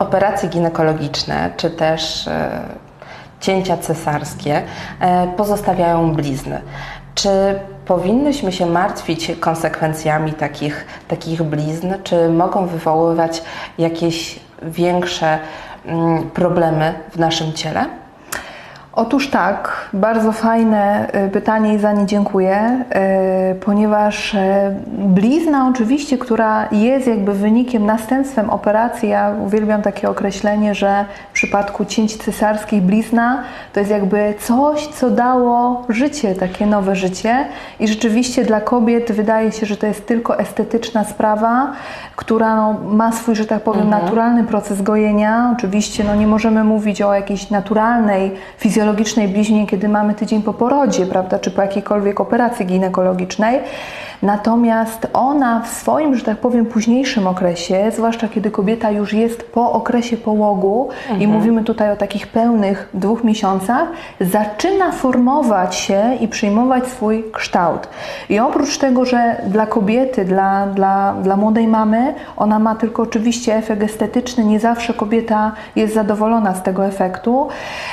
operacje ginekologiczne, czy też e, cięcia cesarskie e, pozostawiają blizny. Czy powinnyśmy się martwić konsekwencjami takich, takich blizn? Czy mogą wywoływać jakieś większe mm, problemy w naszym ciele? Otóż tak, bardzo fajne y, pytanie i za nie dziękuję, y, ponieważ y, blizna oczywiście, która jest jakby wynikiem, następstwem operacji, ja uwielbiam takie określenie, że w przypadku cięć cesarskich blizna to jest jakby coś, co dało życie, takie nowe życie i rzeczywiście dla kobiet wydaje się, że to jest tylko estetyczna sprawa, która no, ma swój, że tak powiem, naturalny proces gojenia. Oczywiście no, nie możemy mówić o jakiejś naturalnej, fizjologicznej bliźnie, kiedy mamy tydzień po porodzie, prawda, czy po jakiejkolwiek operacji ginekologicznej. Natomiast ona w swoim, że tak powiem, późniejszym okresie, zwłaszcza kiedy kobieta już jest po okresie połogu i mówimy tutaj o takich pełnych dwóch miesiącach, zaczyna formować się i przyjmować swój kształt. I oprócz tego, że dla kobiety, dla, dla, dla młodej mamy, ona ma tylko oczywiście efekt estetyczny, nie zawsze kobieta jest zadowolona z tego efektu.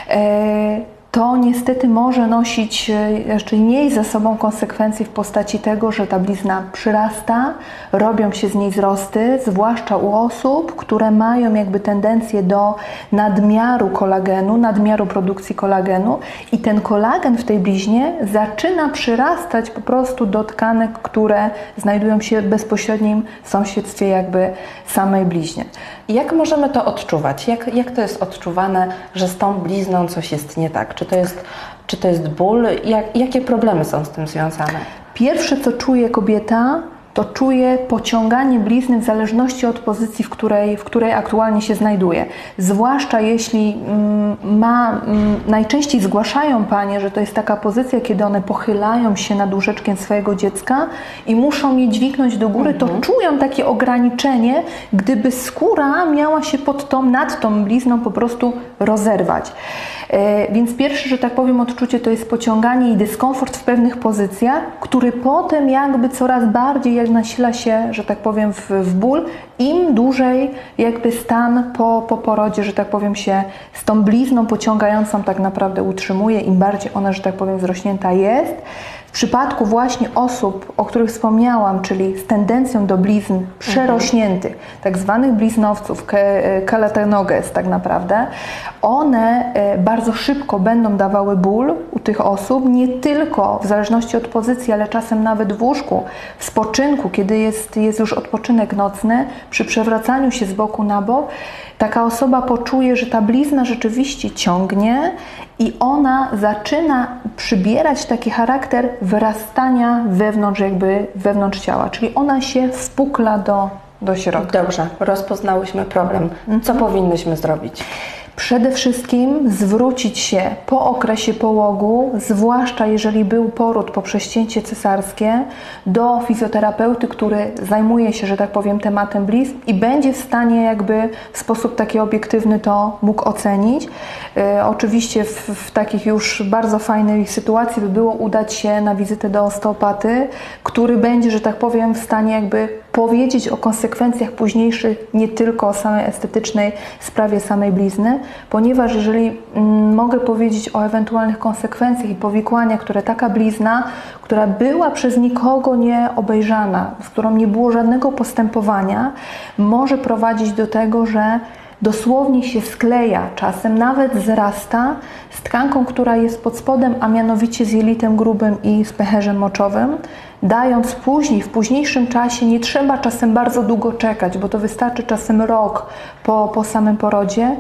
E, to niestety może nosić e, jeszcze mniej ze sobą konsekwencje w postaci tego, że ta blizna przyrasta, robią się z niej wzrosty, zwłaszcza u osób, które mają jakby tendencję do nadmiaru kolagenu, nadmiaru produkcji kolagenu i ten kolagen w tej bliźnie zaczyna przyrastać po prostu do tkanek, które znajdują się w bezpośrednim sąsiedztwie jakby samej bliźnie. Jak możemy to odczuwać? Jak, jak to jest odczuwane, że z tą blizną coś jest nie tak? Czy to jest, czy to jest ból? Jak, jakie problemy są z tym związane? Pierwsze, co czuje kobieta, to czuje pociąganie blizny w zależności od pozycji, w której, w której aktualnie się znajduje. Zwłaszcza jeśli mm, ma, mm, najczęściej zgłaszają panie, że to jest taka pozycja, kiedy one pochylają się nad łóżeczkiem swojego dziecka i muszą je dźwignąć do góry, to czują takie ograniczenie, gdyby skóra miała się pod tą, nad tą blizną po prostu rozerwać. E, Więc pierwsze, że tak powiem, odczucie to jest pociąganie i dyskomfort w pewnych pozycjach, który potem jakby coraz bardziej nasila się, że tak powiem, w, w ból, im dłużej jakby stan po, po porodzie, że tak powiem, się z tą blizną pociągającą tak naprawdę utrzymuje, im bardziej ona, że tak powiem, wzrośnięta jest. W przypadku właśnie osób, o których wspomniałam, czyli z tendencją do blizn przerośniętych, tak zwanych bliznowców, ke- keratinoges tak naprawdę, one e, bardzo szybko będą dawały ból u tych osób, nie tylko w zależności od pozycji, ale czasem nawet w łóżku, w spoczynku, kiedy jest, jest już odpoczynek nocny, przy przewracaniu się z boku na bok, taka osoba poczuje, że ta blizna rzeczywiście ciągnie i ona zaczyna przybierać taki charakter wyrastania wewnątrz jakby wewnątrz ciała, czyli ona się wpukla do, do środka. Dobrze, rozpoznałyśmy problem. Co powinnyśmy zrobić? Przede wszystkim zwrócić się po okresie połogu, zwłaszcza jeżeli był poród poprzez cięcie cesarskie, do fizjoterapeuty, który zajmuje się, że tak powiem, tematem blizn i będzie w stanie jakby w sposób taki obiektywny to mógł ocenić. E, oczywiście w, w takich już bardzo fajnej sytuacji by było udać się na wizytę do osteopaty, który będzie, że tak powiem, w stanie jakby powiedzieć o konsekwencjach późniejszych, nie tylko o samej estetycznej sprawie samej blizny, ponieważ jeżeli mm, mogę powiedzieć o ewentualnych konsekwencjach i powikłaniach, które taka blizna, która była przez nikogo nie obejrzana, z którą nie było żadnego postępowania, może prowadzić do tego, że dosłownie się skleja, czasem nawet zrasta z tkanką, która jest pod spodem, a mianowicie z jelitem grubym i z pęcherzem moczowym, dając później, w późniejszym czasie, nie trzeba czasem bardzo długo czekać, bo to wystarczy czasem rok po, po samym porodzie,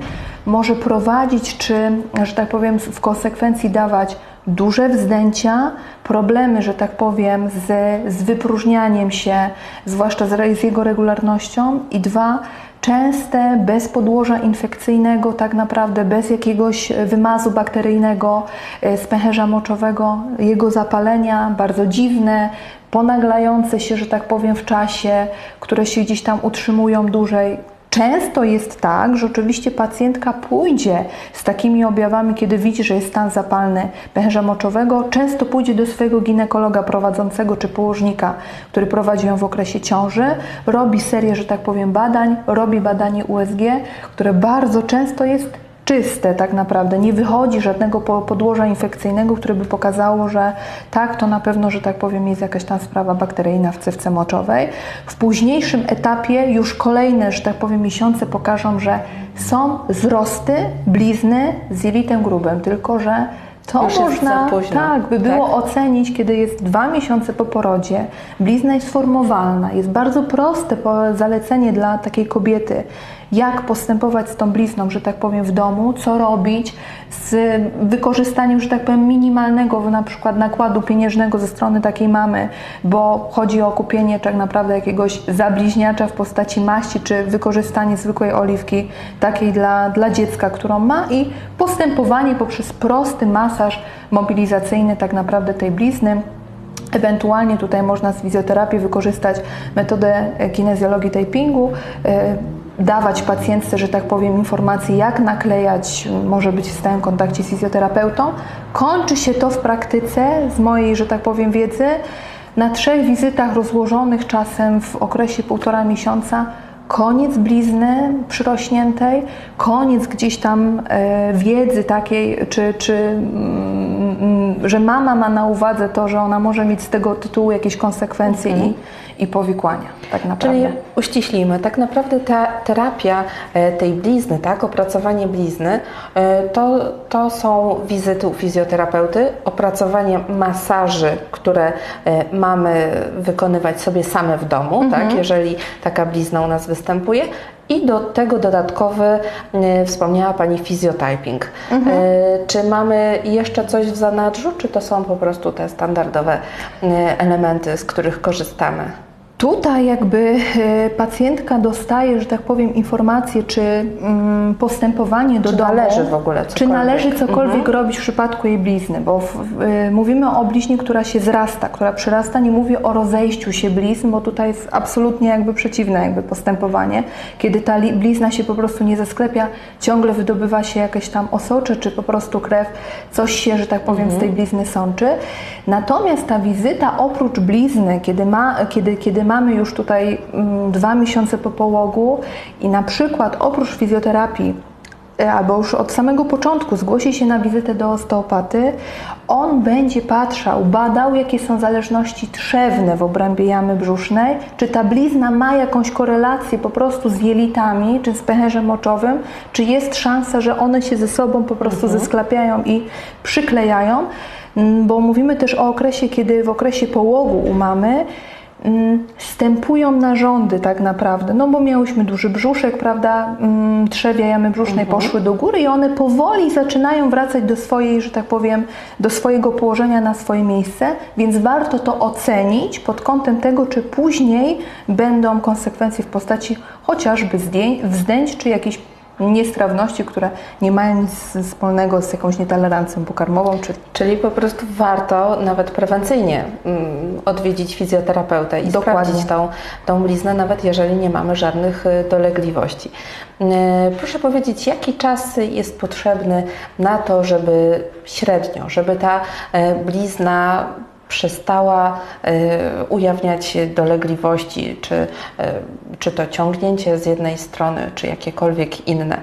może prowadzić, czy, że tak powiem, w konsekwencji dawać duże wzdęcia, problemy, że tak powiem, z, z wypróżnianiem się, zwłaszcza z, z jego regularnością i dwa, częste, bez podłoża infekcyjnego, tak naprawdę bez jakiegoś wymazu bakteryjnego e, z pęcherza moczowego, jego zapalenia bardzo dziwne, ponaglające się, że tak powiem, w czasie, które się gdzieś tam utrzymują dłużej. Często jest tak, że oczywiście pacjentka pójdzie z takimi objawami, kiedy widzi, że jest stan zapalny pęcherza moczowego, często pójdzie do swojego ginekologa prowadzącego czy położnika, który prowadzi ją w okresie ciąży, robi serię, że tak powiem, badań, robi badanie USG, które bardzo często jest czyste tak naprawdę. Nie wychodzi żadnego po- podłoża infekcyjnego, które by pokazało, że tak, to na pewno, że tak powiem, jest jakaś tam sprawa bakteryjna w cewce moczowej. W późniejszym etapie już kolejne, że tak powiem, miesiące pokażą, że są wzrosty, blizny z jelitem grubym, tylko że to Już można, tak, by było tak? ocenić, kiedy jest dwa miesiące po porodzie, blizna jest formowalna, jest bardzo proste zalecenie dla takiej kobiety, jak postępować z tą blizną, że tak powiem, w domu, co robić z wykorzystaniem, że tak powiem, minimalnego na przykład nakładu pieniężnego ze strony takiej mamy, bo chodzi o kupienie tak naprawdę jakiegoś zabliźniacza w postaci maści, czy wykorzystanie zwykłej oliwki takiej dla, dla dziecka, którą ma i postępowanie poprzez prosty masaż mobilizacyjny tak naprawdę tej blizny. Ewentualnie tutaj można z fizjoterapii wykorzystać metodę kinezjologii tapingu, e, dawać pacjentce, że tak powiem, informacje, jak naklejać, może być w stałym kontakcie z fizjoterapeutą. Kończy się to w praktyce, z mojej, że tak powiem, wiedzy, na trzech wizytach rozłożonych czasem w okresie półtora miesiąca. Koniec blizny przyrośniętej, koniec gdzieś tam e, wiedzy takiej, czy, czy mm, że mama ma na uwadze to, że ona może mieć z tego tytułu jakieś konsekwencje i, i powikłania, tak naprawdę. Czyli uściślimy, tak naprawdę ta terapia e, tej blizny, tak, opracowanie blizny, e, to, to są wizyty u fizjoterapeuty, opracowanie masaży, które e, mamy wykonywać sobie same w domu, tak, jeżeli taka blizna u nas występuje. I do tego dodatkowy, e, wspomniała Pani, fizjotyping. E, Czy mamy jeszcze coś w zanadrzu, czy to są po prostu te standardowe e, elementy, z których korzystamy? Tutaj jakby e, pacjentka dostaje, że tak powiem, informację, czy mm, postępowanie do Czy domu, należy w ogóle czy cokolwiek? należy cokolwiek robić w przypadku jej blizny, bo w, e, mówimy o bliźnie, która się zrasta, która przyrasta, nie mówię o rozejściu się blizn, bo tutaj jest absolutnie jakby przeciwne jakby postępowanie, kiedy ta li- blizna się po prostu nie zasklepia, ciągle wydobywa się jakieś tam osocze, czy po prostu krew, coś się, że tak powiem, z tej blizny sączy. Natomiast ta wizyta oprócz blizny, kiedy, ma, kiedy, kiedy mamy już tutaj mm, dwa miesiące po połogu i na przykład oprócz fizjoterapii e, albo już od samego początku zgłosi się na wizytę do osteopaty, on będzie patrzał, badał, jakie są zależności trzewne w obrębie jamy brzusznej, czy ta blizna ma jakąś korelację po prostu z jelitami, czy z pęcherzem moczowym, czy jest szansa, że one się ze sobą po prostu zesklepiają i przyklejają, Mm, bo mówimy też o okresie, kiedy w okresie połogu u mamy stępują narządy tak naprawdę, no bo miałyśmy duży brzuszek, prawda, mm, trzewia jamy brzusznej poszły do góry i one powoli zaczynają wracać do swojej, że tak powiem, do swojego położenia na swoje miejsce, więc warto to ocenić pod kątem tego, czy później będą konsekwencje w postaci chociażby zdjęć, wzdęć, czy jakichś niestrawności, które nie mają nic wspólnego z jakąś nietolerancją pokarmową, czy Czyli po prostu warto nawet prewencyjnie mm, odwiedzić fizjoterapeutę i Dokładnie. sprawdzić tą, tą bliznę, nawet jeżeli nie mamy żadnych y, dolegliwości. Y, Proszę powiedzieć, jaki czas jest potrzebny na to, żeby średnio, żeby ta e, blizna przestała e, ujawniać dolegliwości, czy, e, czy to ciągnięcie z jednej strony, czy jakiekolwiek inne.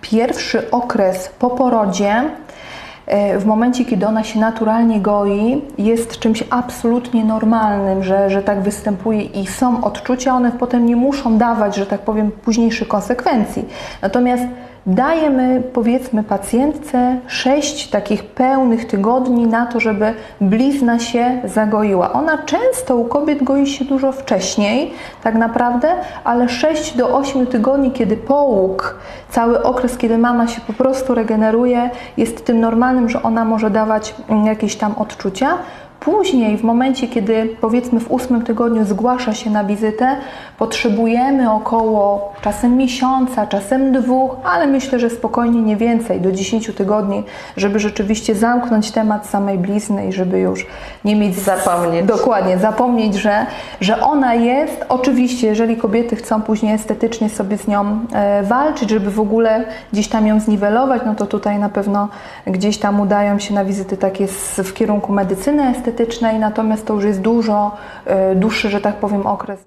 pierwszy okres po porodzie, e, w momencie, kiedy ona się naturalnie goi, jest czymś absolutnie normalnym, że, że tak występuje i są odczucia, one potem nie muszą dawać, że tak powiem, późniejszych konsekwencji. Natomiast dajemy, powiedzmy, pacjentce 6 takich pełnych tygodni na to, żeby blizna się zagoiła. Ona często u kobiet goi się dużo wcześniej, tak naprawdę, ale 6 do 8 tygodni, kiedy połóg, cały okres, kiedy mama się po prostu regeneruje, jest tym normalnym, że ona może dawać mm, jakieś tam odczucia. Później, w momencie, kiedy powiedzmy w ósmym tygodniu zgłasza się na wizytę, potrzebujemy około czasem miesiąca, czasem dwóch, ale myślę, że spokojnie nie więcej, do 10 tygodni, żeby rzeczywiście zamknąć temat samej blizny i żeby już nie mieć Zapomnieć. Dokładnie, zapomnieć, że, że ona jest. Oczywiście, jeżeli kobiety chcą później estetycznie sobie z nią e, walczyć, żeby w ogóle gdzieś tam ją zniwelować, no to tutaj na pewno gdzieś tam udają się na wizyty takie w kierunku medycyny estetycznej, natomiast to już jest dużo e, dłuższy, że tak powiem, okres.